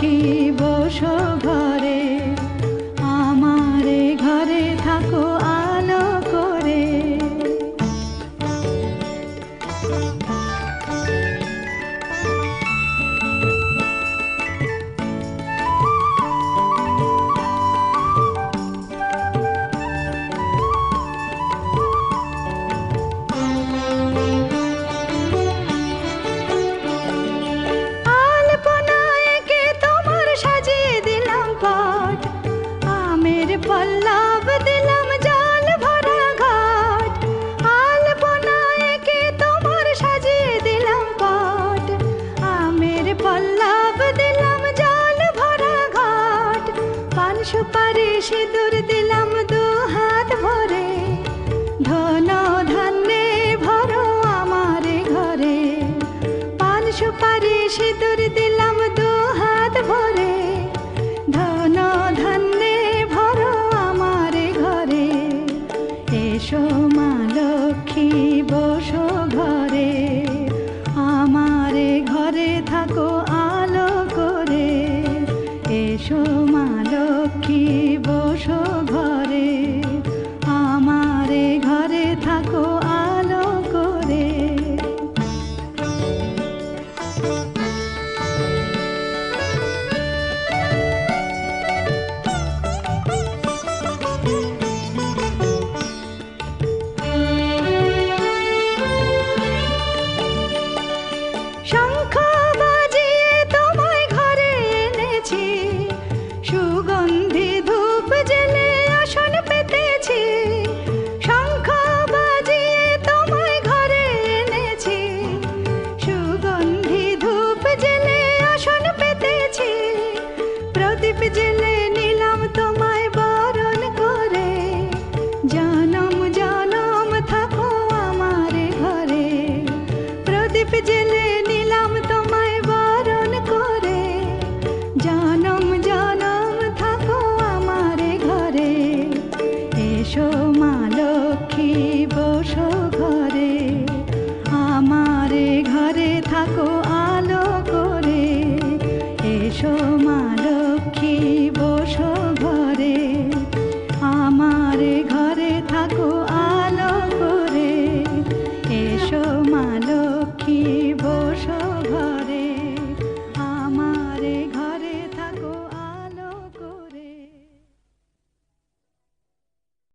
রাখিব সব সিঁদুর দিলাম দু হাত ভরে। ধন ধান্যে ভরো আমার ঘরে। পান সুপারি সিঁদুর দিলাম দু হাত ভরে। ধন ধান্যে ভরো আমার ঘরে। এসো মা লক্ষ্মী, বসো লক্ষ্মী বসো প্রদীপ জেলে নিলাম তোমায় বারণ করে। জনম জনম থাকো আমার ঘরে। প্রদীপ জেলে নিলাম তোমায় বারণ করে। জনম জনম থাকো আমার ঘরে। এসো মা লক্ষ্মী, বসো ঘরে। আমার ঘরে থাকো আলো করে। এসো মা জীব